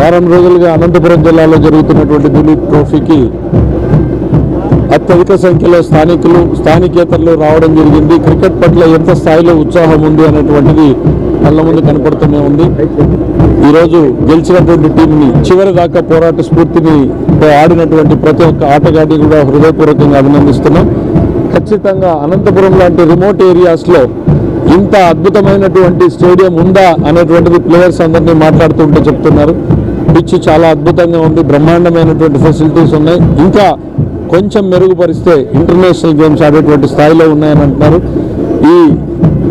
వారం రోజులుగా అనంతపురం జిల్లాలో జరుగుతున్నటువంటి దిలీప్ ట్రోఫీకి అత్యధిక సంఖ్యలో స్థానికులు స్థానికేతరులు రావడం జరిగింది. క్రికెట్ పట్ల ఎంత స్థాయిలో ఉత్సాహం ఉంది అనేటువంటిది కళ్ళ ముందు కనపడుతూనే ఉంది. ఈరోజు గెలిచినటువంటి టీంని చివరి దాకా పోరాట స్ఫూర్తిని ఆడినటువంటి ప్రతి ఒక్క ఆటగాడిని కూడా హృదయపూర్వకంగా అభినందిస్తున్నాం. ఖచ్చితంగా అనంతపురం లాంటి రిమోట్ ఏరియాస్లో ఇంత అద్భుతమైనటువంటి స్టేడియం ఉందా అనేటువంటిది ప్లేయర్స్ అందరినీ మాట్లాడుతుంటే చెప్తున్నారు. పిచ్ చాలా అద్భుతంగా ఉంది. బ్రహ్మాండమైనటువంటి ఫెసిలిటీస్ ఉన్నాయి. ఇంకా కొంచెం మెరుగుపరిస్తే ఇంటర్నేషనల్ గేమ్స్ ఆడేటువంటి స్థాయిలో ఉన్నాయని అంటున్నారు. ఈ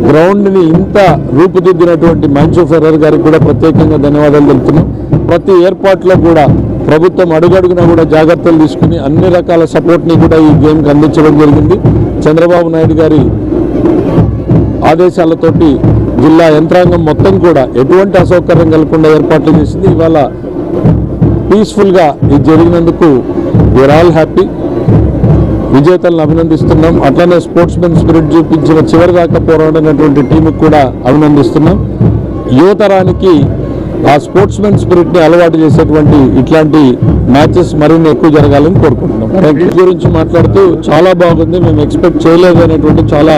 గ్రౌండ్ని ఇంత రూపుదిద్దినటువంటి మంచు ఫెర్రర్ గారికి కూడా ప్రత్యేకంగా ధన్యవాదాలు తెలుపుతున్నాం. ప్రతి ఏర్పాట్లో కూడా ప్రభుత్వం అడుగడుగునా కూడా జాగ్రత్తలు తీసుకుని అన్ని రకాల సపోర్ట్ని కూడా ఈ గేమ్కి అందించడం జరిగింది. చంద్రబాబు నాయుడు గారి ఆదేశాలతోటి జిల్లా యంత్రాంగం మొత్తం కూడా ఎటువంటి అసౌకర్యం కలగకుండా ఏర్పాట్లు చేసింది. ఇవాళ పీస్ఫుల్గా ఇది జరిగినందుకు వీఆర్ ఆల్ హ్యాపీ విజేతలను అభినందిస్తున్నాం. అట్లనే స్పోర్ట్స్ మెన్ స్పిరిట్ చూపించిన చివరి దాకా పోరాడినటువంటి టీంకి కూడా అభినందిస్తున్నాం. యువతరానికి ఆ స్పోర్ట్స్ మెన్ స్పిరిట్ని అలవాటు చేసేటువంటి ఇట్లాంటి మ్యాచెస్ మరిన్ని ఎక్కువ జరగాలని కోరుకుంటున్నాం. క్రికెట్ గురించి మాట్లాడుతూ చాలా బాగుంది. మేము ఎక్స్పెక్ట్ చేయలేదు అనేటువంటి చాలా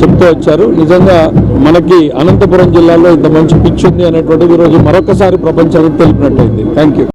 చెప్తూ వచ్చారు. నిజంగా మనకి అనంతపురం జిల్లాలో ఇంత మంచి పిచ్ ఉంది అనేటువంటిది ఈరోజు మరొకసారి ప్రపంచానికి తెలిపినట్టయింది. Thank you